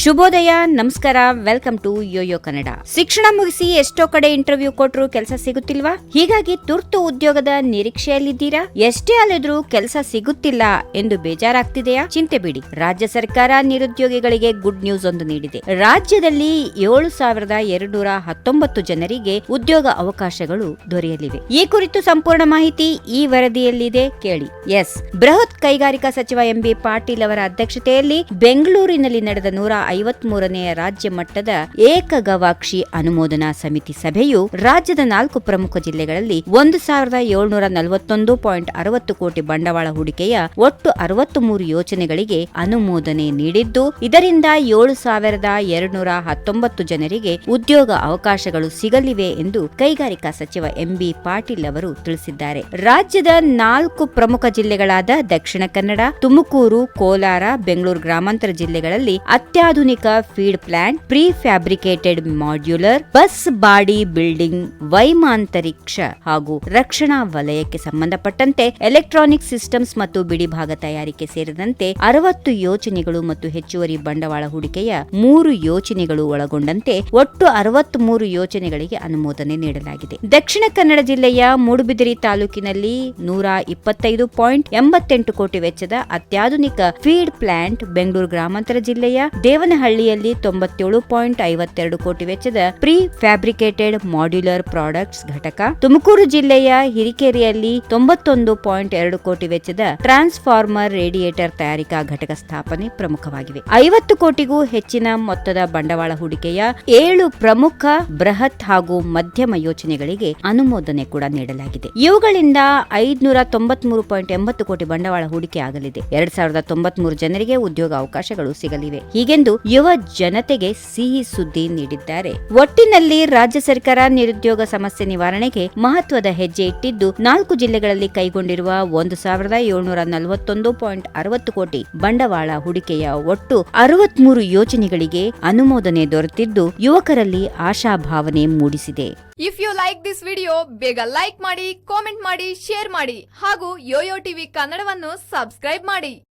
ಶುಭೋದಯ, ನಮಸ್ಕಾರ welcome to Yoyo Kannada ಶಿಕ್ಷಣ ಮುಗಿಸಿ ಎಷ್ಟೋ ಕಡೆ ಇಂಟರ್ವ್ಯೂ ಕೊಟ್ರು ಕೆಲಸ ಸಿಗುತ್ತಿಲ್ವಾ? ಹೀಗಾಗಿ ತುರ್ತು ಉದ್ಯೋಗದ ನಿರೀಕ್ಷೆಯಲ್ಲಿದ್ದೀರಾ? ಎಷ್ಟೇ ಅಲ್ಲಿದ್ರೂ ಕೆಲಸ ಸಿಗುತ್ತಿಲ್ಲ ಎಂದು ಬೇಜಾರಾಗ್ತಿದೆಯಾ? ಚಿಂತೆ ಬಿಡಿ. ರಾಜ್ಯ ಸರ್ಕಾರ ನಿರುದ್ಯೋಗಿಗಳಿಗೆ ಗುಡ್ ನ್ಯೂಸ್ ಒಂದು ನೀಡಿದೆ. ರಾಜ್ಯದಲ್ಲಿ ಏಳು ಸಾವಿರದ ಎರಡ್ನೂರ ಹತ್ತೊಂಬತ್ತು ಜನರಿಗೆ ಉದ್ಯೋಗ ಅವಕಾಶಗಳು ದೊರೆಯಲಿವೆ. ಈ ಕುರಿತು ಸಂಪೂರ್ಣ ಮಾಹಿತಿ ಈ ವರದಿಯಲ್ಲಿದೆ ಕೇಳಿ. ಎಸ್. ಬೃಹತ್ ಕೈಗಾರಿಕಾ ಸಚಿವ ಎಂಬಿ ಪಾಟೀಲ್ ಅವರ ಅಧ್ಯಕ್ಷತೆಯಲ್ಲಿ ಬೆಂಗಳೂರಿನಲ್ಲಿ ನಡೆದ ನೂರ ಐವತ್ ಮೂರನೆಯ ರಾಜ್ಯ ಮಟ್ಟದ ಏಕಗವಾಕ್ಷಿ ಅನುಮೋದನಾ ಸಮಿತಿ ಸಭೆಯು ರಾಜ್ಯದ ನಾಲ್ಕು ಪ್ರಮುಖ ಜಿಲ್ಲೆಗಳಲ್ಲಿ ಒಂದು ಸಾವಿರದ ಏಳ್ನೂರ ನಲವತ್ತೊಂದು ಪಾಯಿಂಟ್ ಅರವತ್ತು ಕೋಟಿ ಬಂಡವಾಳ ಹೂಡಿಕೆಯ ಒಟ್ಟು ಅರವತ್ತು ಮೂರು ಯೋಜನೆಗಳಿಗೆ ಅನುಮೋದನೆ ನೀಡಿದ್ದು, ಇದರಿಂದ ಏಳು ಸಾವಿರದ ಎರಡ್ನೂರ ಹತ್ತೊಂಬತ್ತು ಜನರಿಗೆ ಉದ್ಯೋಗ ಅವಕಾಶಗಳು ಸಿಗಲಿವೆ ಎಂದು ಕೈಗಾರಿಕಾ ಸಚಿವ ಎಂಬಿ ಪಾಟೀಲ್ ಅವರು ತಿಳಿಸಿದ್ದಾರೆ. ರಾಜ್ಯದ ನಾಲ್ಕು ಪ್ರಮುಖ ಜಿಲ್ಲೆಗಳಾದ ದಕ್ಷಿಣ ಕನ್ನಡ, ತುಮಕೂರು, ಕೋಲಾರ, ಬೆಂಗಳೂರು ಗ್ರಾಮಾಂತರ ಜಿಲ್ಲೆಗಳಲ್ಲಿ ಅತ್ಯಾಧುನಿಕ feed plant prefabricated modular, bus body building, ವೈಮಾಂತರಿಕ್ಷ ಹಾಗೂ ರಕ್ಷಣಾ ವಲಯಕ್ಕೆ ಸಂಬಂಧಪಟ್ಟಂತೆ ಎಲೆಕ್ಟ್ರಾನಿಕ್ ಸಿಸ್ಟಮ್ಸ್ ಮತ್ತು ಬಿಡಿಭಾಗ ತಯಾರಿಕೆ ಸೇರಿದಂತೆ ಅರವತ್ತು ಯೋಜನೆಗಳು ಮತ್ತು ಹೆಚ್ಚುವರಿ ಬಂಡವಾಳ ಹೂಡಿಕೆಯ ಮೂರು ಯೋಜನೆಗಳು ಒಳಗೊಂಡಂತೆ ಒಟ್ಟು ಅರವತ್ತ್ ಮೂರು ಯೋಜನೆಗಳಿಗೆ ಅನುಮೋದನೆ ನೀಡಲಾಗಿದೆ. ದಕ್ಷಿಣ ಕನ್ನಡ ಜಿಲ್ಲೆಯ ಮೂಡುಬಿದಿರಿ ತಾಲೂಕಿನಲ್ಲಿ ನೂರ ಇಪ್ಪತ್ತೈದು ಪಾಯಿಂಟ್ ಎಂಬತ್ತೆಂಟು ಕೋಟಿ ವೆಚ್ಚದ ಅತ್ಯಾಧುನಿಕ ಫೀಡ್ ಪ್ಲಾಂಟ್, ಬೆಂಗಳೂರು ಗ್ರಾಮಾಂತರ ಜಿಲ್ಲೆಯ ದೇವನಹಳ್ಳಿಯಲ್ಲಿ ತೊಂಬತ್ತೇಳು ಪಾಯಿಂಟ್ ಐವತ್ತೆರಡು ಕೋಟಿ ವೆಚ್ಚದ ಪ್ರೀ ಫ್ಯಾಬ್ರಿಕೇಟೆಡ್ ಮಾಡ್ಯುಲರ್ ಪ್ರಾಡಕ್ಟ್ಸ್ ಘಟಕ, ತುಮಕೂರು ಜಿಲ್ಲೆಯ ಹಿರಿಕೇರಿಯಲ್ಲಿ ತೊಂಬತ್ತೊಂದು ಪಾಯಿಂಟ್ ಎರಡು ಕೋಟಿ ವೆಚ್ಚದ ಟ್ರಾನ್ಸ್ಫಾರ್ಮರ್ ರೇಡಿಯೇಟರ್ ತಯಾರಿಕಾ ಘಟಕ ಸ್ಥಾಪನೆ ಪ್ರಮುಖವಾಗಿವೆ. ಐವತ್ತು ಕೋಟಿಗೂ ಹೆಚ್ಚಿನ ಮೊತ್ತದ ಬಂಡವಾಳ ಹೂಡಿಕೆಯ ಏಳು ಪ್ರಮುಖ ಬೃಹತ್ ಹಾಗೂ ಮಧ್ಯಮ ಯೋಜನೆಗಳಿಗೆ ಅನುಮೋದನೆ ಕೂಡ ನೀಡಲಾಗಿದೆ. ಇವುಗಳಿಂದ ಐದ್ನೂರ ತೊಂಬತ್ಮೂರು ಪಾಯಿಂಟ್ ಎಂಬತ್ತು ಕೋಟಿ ಬಂಡವಾಳ ಹೂಡಿಕೆ ಆಗಲಿದೆ. ಎರಡ್ ಸಾವಿರದ ತೊಂಬತ್ಮೂರು ಜನರಿಗೆ ಉದ್ಯೋಗ ಅವಕಾಶಗಳು ಸಿಗಲಿವೆ. ಹೀಗೆಂದು ಯುವ ಜನತೆಗೆ ಸಿಹಿ ಸುದ್ದಿ ನೀಡಿದ್ದಾರೆ. ಒಟ್ಟಿನಲ್ಲಿ ರಾಜ್ಯ ಸರ್ಕಾರ ನಿರುದ್ಯೋಗ ಸಮಸ್ಯೆ ನಿವಾರಣೆಗೆ ಮಹತ್ವದ ಹೆಜ್ಜೆ ಇಟ್ಟಿದ್ದು, ನಾಲ್ಕು ಜಿಲ್ಲೆಗಳಲ್ಲಿ ಕೈಗೊಂಡಿರುವ ಒಂದು ಸಾವಿರದ ಏಳ್ನೂರ ನಲವತ್ತೊಂದು ಪಾಯಿಂಟ್ ಅರವತ್ತು ಕೋಟಿ ಬಂಡವಾಳ ಹೂಡಿಕೆಯ ಒಟ್ಟು ಅರವತ್ಮೂರು ಯೋಜನೆಗಳಿಗೆ ಅನುಮೋದನೆ ದೊರೆತಿದ್ದು, ಯುವಕರಲ್ಲಿ ಆಶಾಭಾವನೆ ಮೂಡಿಸಿದೆ. If you like this video ಬೇಗ ಲೈಕ್ ಮಾಡಿ ಕಾಮೆಂಟ್ ಮಾಡಿ ಶೇರ್ ಮಾಡಿ ಹಾಗೂ ಯೋಯೋ ಟಿವಿ ಕನ್ನಡವನ್ನು ಸಬ್ಸ್ಕ್ರೈಬ್ ಮಾಡಿ.